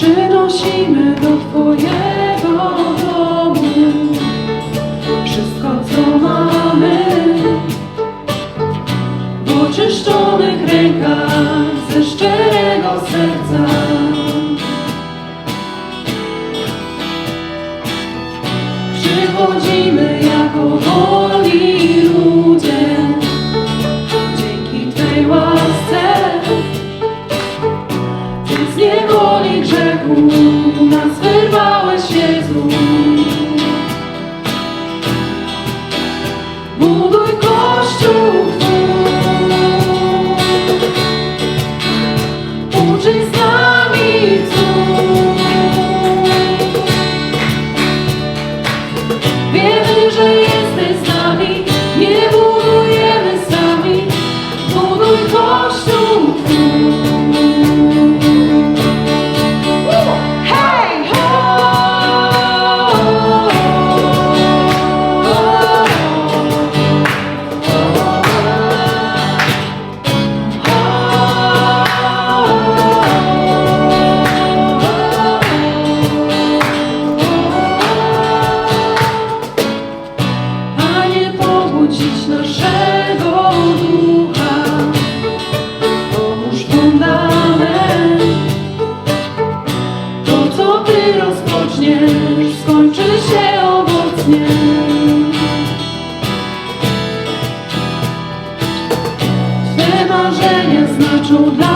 przynosimy do Twojego domu wszystko, co mamy w oczyszczonych rękach. mundo kościół naszego ducha. Pomóż fundament, to co Ty rozpoczniesz, skończy się owocnie. Twe marzenia znaczą dla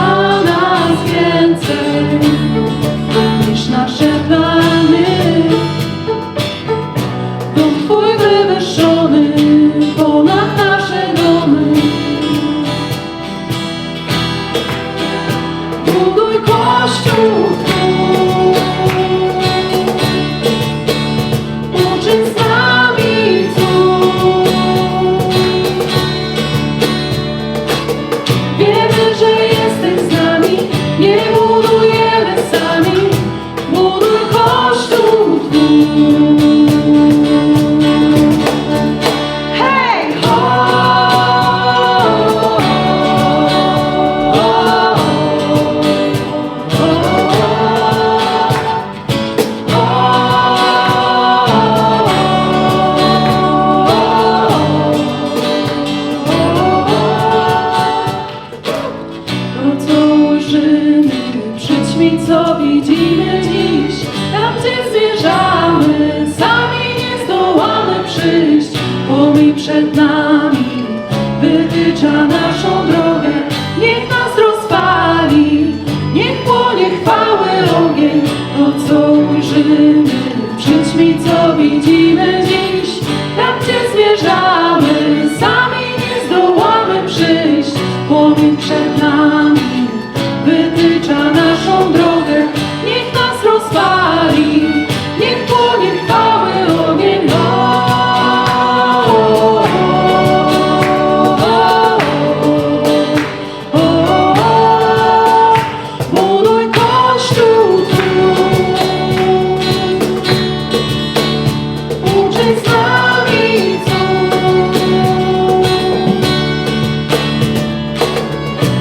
naszą drogę, niech nas rozpali, niech płonie chwały ogień, to co ujrzymy, przyjdź co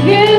you.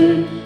you.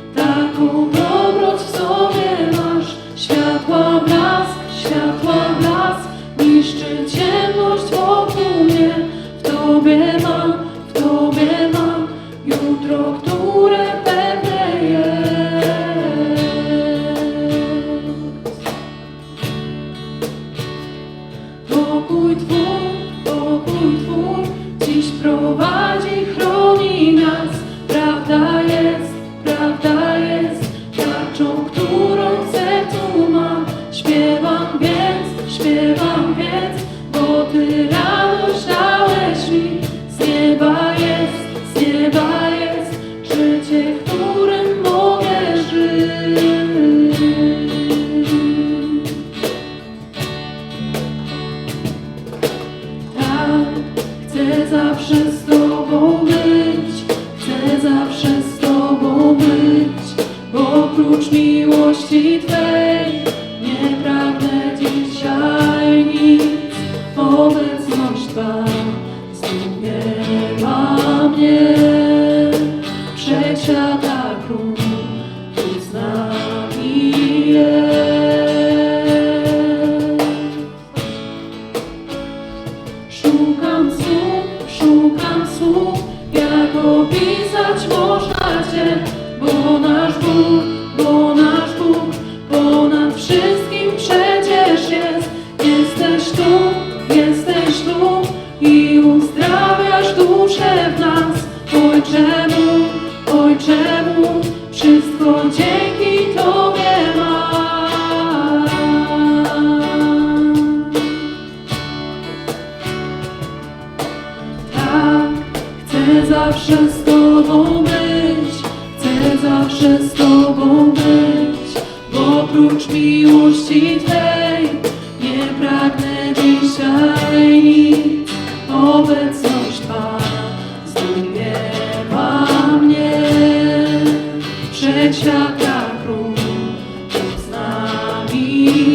You.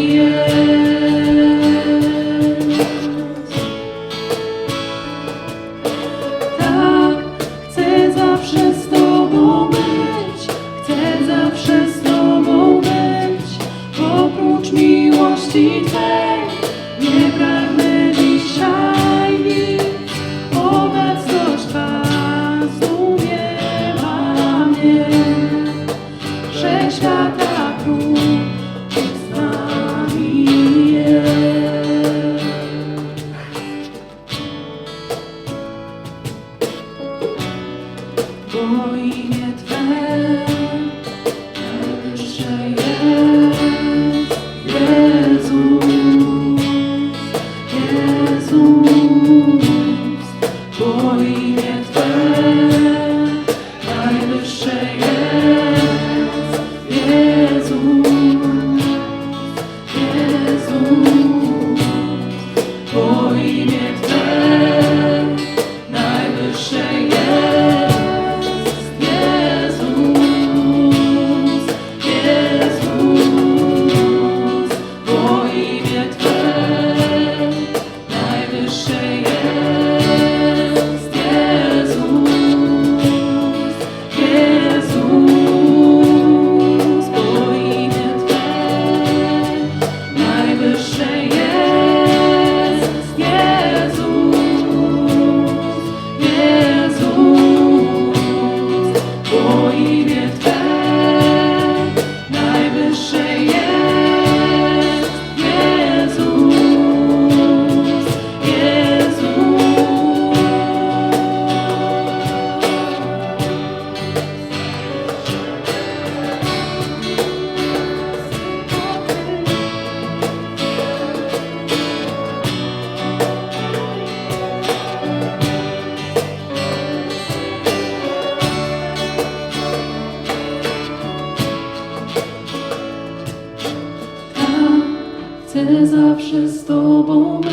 Tobą być,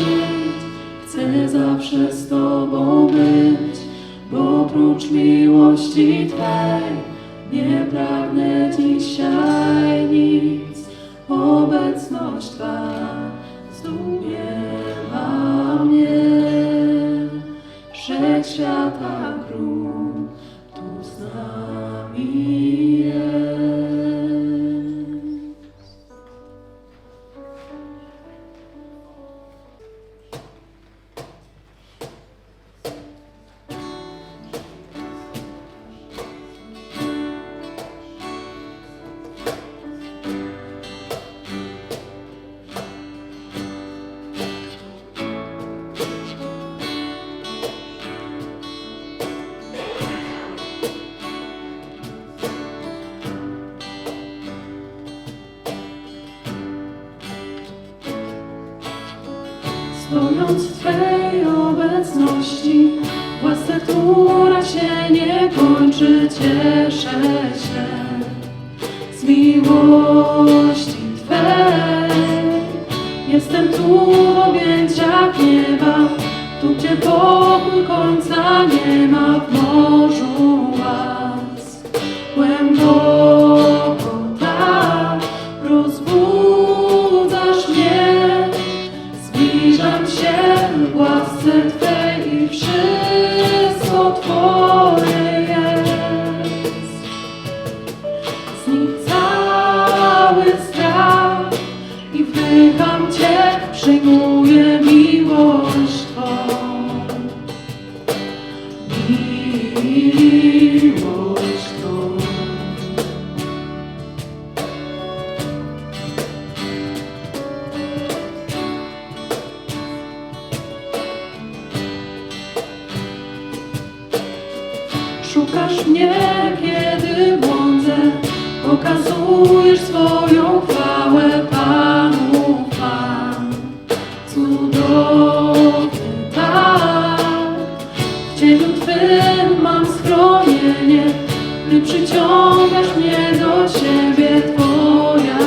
chcę zawsze z Tobą być, bo oprócz miłości Twej nie pragnę dzisiaj nic. Obecność Twa zdumiewa mnie, Wszechświata Król cieszę się z miłości Twej. Jestem tu w objęciach nieba, tu gdzie pokój końca nie ma w morzu łask. Głęboko tak rozbudzasz mnie, Zbliżam się w łasce Twej i wszystko Twoje w cieniu Twym mam schronienie, gdy przyciągasz mnie do siebie Twoja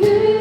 You.